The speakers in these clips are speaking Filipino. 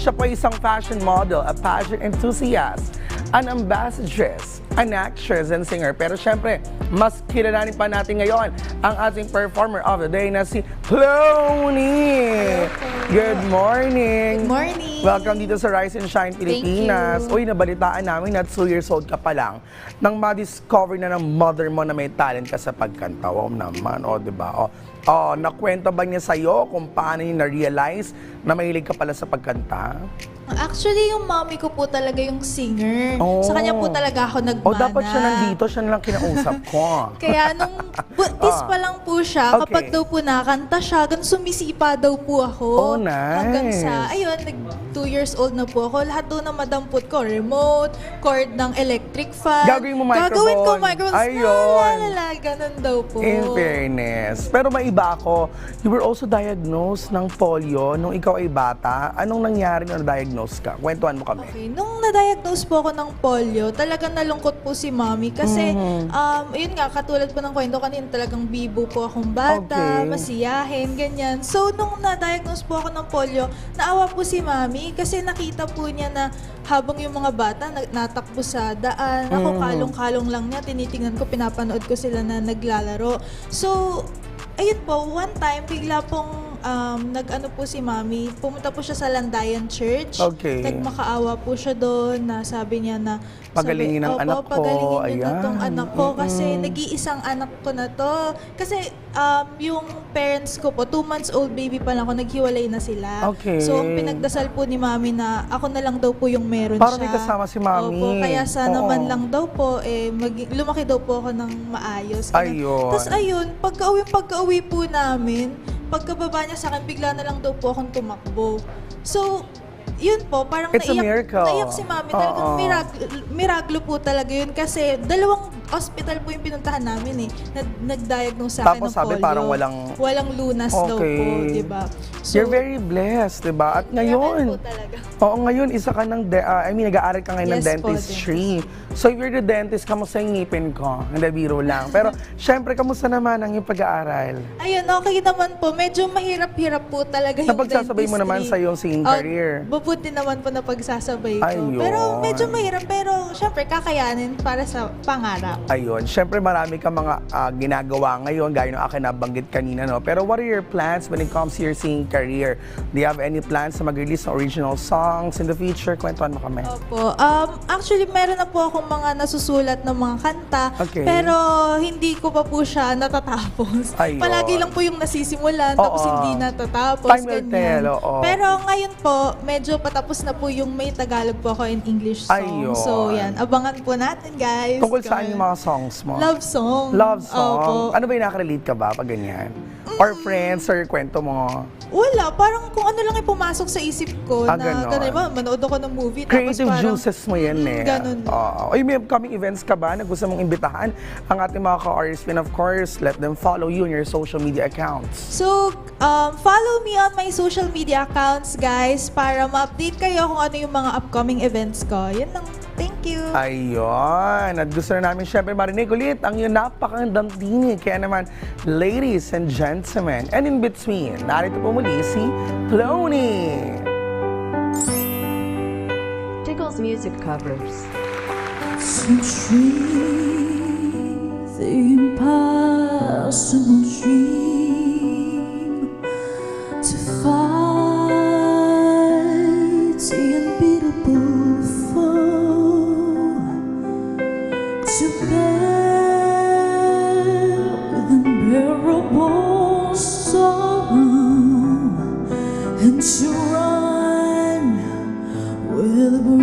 Siya po isang fashion model, a pageant enthusiast, an ambassadress, an actress and singer. Pero syempre, mas kilalanin pa natin ngayon ang ating performer of the day na si Clony! Good morning! Good morning! Welcome dito sa Rise and Shine Pilipinas. Uy, nabalitaan namin na 2 years old ka pa lang nang ma-discover na ng mother mo na may talent ka sa pagkanta. Wow naman, o, di ba? O, oh, nakwento ba niya sa'yo kung paano niya na-realize na mahilig ka pala sa pagkanta? Actually, yung mommy ko po talaga yung singer. Oh. Sa kanya po talaga ako nagmana. O, dapat siya nandito, siya na lang kinausap ko. Kaya nung buntis Ah. pa lang po siya, Okay. kapag daw po nakanta siya, ganun sumisipa daw po ako. Oh, nice. Hanggang sa, ayun, nag 2 years old na po ako. Lahat doon na madampot ko. Remote, cord ng electric fan. Gagawin mo microphone. Gagawin ko microphone. Ayun. La, la, ganun daw po. In fairness. Pero may iba ako, you were also diagnosed ng polio nung ikaw ay bata. Anong nangyari nung na-diagnose ka? Kwentuhan mo kami. Okay, nung na-diagnose po ako ng polio, talagang nalungkot po si mommy kasi, Mhm. um, yun nga, katulad po ng kwento kanina, talagang bibo po akong bata, Okay. masiyahin, ganyan. So, nung na-diagnose po ako ng polio, naawa po si mommy kasi nakita po niya na habang yung mga bata na- natakbo sa daan, ako Mhm. kalong-kalong lang niya, tinitingnan ko, pinapanood ko sila na naglalaro. So, ayun po, one time, bigla pong um, nag-ano po si mami, pumunta po siya sa Landayan Church. Okay. Nagmakaawa po siya doon na sabi niya na Pagalingin "Opo, anak ko." pagalingin niyo na tong anak ko kasi Mm-mm. nag-iisang anak ko na to. Kasi um, yung parents ko po, two months old baby pa lang ako, naghiwalay na sila. Okay. So, ang pinagdasal po ni mami na ako na lang daw po yung meron Parang siya. may kasama si mami. Opo, kaya sana Oo. man lang daw po, eh, mag- lumaki daw po ako ng maayos. Ayun. Tapos ayun, pagka-uwi, pagka-uwi po namin, pagkababa niya sa akin, bigla na lang daw po akong tumakbo. So, yun po, parang It's a naiyak, miracle. naiyak si mami. Talagang Oo. mirag- miraglo po talaga yun kasi dalawang hospital po yung pinuntahan namin eh. Na, nag-diagnose sa akin Tapos ng sabi polio. parang walang- Walang lunas daw po, Okay. di ba? You're very blessed, di ba? At ngayon, miracle po talaga. oo, ngayon, isa ka ng, de- ah, I mean, nag-aaral ka ngayon ng Yes po, dentistry. So, if you're the dentist, kamusta yung ngipin ko? Hindi, biro lang. Pero, syempre, kamusta naman ang iyong pag-aaral? Ayun, okay naman po. Medyo mahirap-hirap po talaga yung Napagsasabay mo naman dentistry. sa iyong singing Oh, career. Mabuti naman po na pagsasabay ko. Ayun. Pero medyo mahirap. Pero syempre, kakayanin para sa pangarap. Ayun, syempre marami kang mga ah, ginagawa ngayon, gaya ng akin nabanggit kanina, no? Pero what are your plans when it comes to your singing career? Do you have any plans na mag-release ng original songs in the future? Kwentuhan mo kami. Opo. Um, actually, meron na po akong mga nasusulat ng mga kanta. Okay. Pero hindi ko pa po siya natatapos. Ayun. Palagi lang po yung nasisimulan, tapos Oo. hindi natatapos. Time will ganyan. tell, oo. Pero ngayon po, medyo patapos na po yung may Tagalog po ako in English song. Ayun. So, yan. Abangan po natin, guys. Tungkol saan yung mga songs mo? Love song. Love song? Opo. Ano ba yung nakarelate ka ba pag ganyan? Or friends, or kwento mo? Wala, parang kung ano lang yung pumasok sa isip ko Ah, na ganon. ganun, ba, manood ako ng movie. Creative tapos parang, juices mo yan Mm, eh. Ganun. Oo. Ay, may upcoming events ka ba na gusto mong imbitahan ang ating mga ka-artists? And of course, let them follow you on your social media accounts. So, um, follow me on my social media accounts, guys, para ma-update kayo kung ano yung mga upcoming events ko. Yun lang. Thank you. Ayun. At gusto na namin syempre marinig ulit ang iyong napakagandang tinig. Kaya naman, ladies and gentlemen, and in between, narito po muli si Plony. Tickles Music covers. The impossible dream. To fight the unbeatable foe. To bear with unbearable sorrow. And to run where the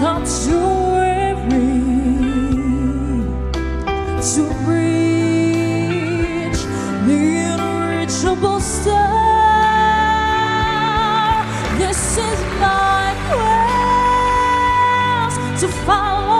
too weary to reach the unreachable star. This is my quest to follow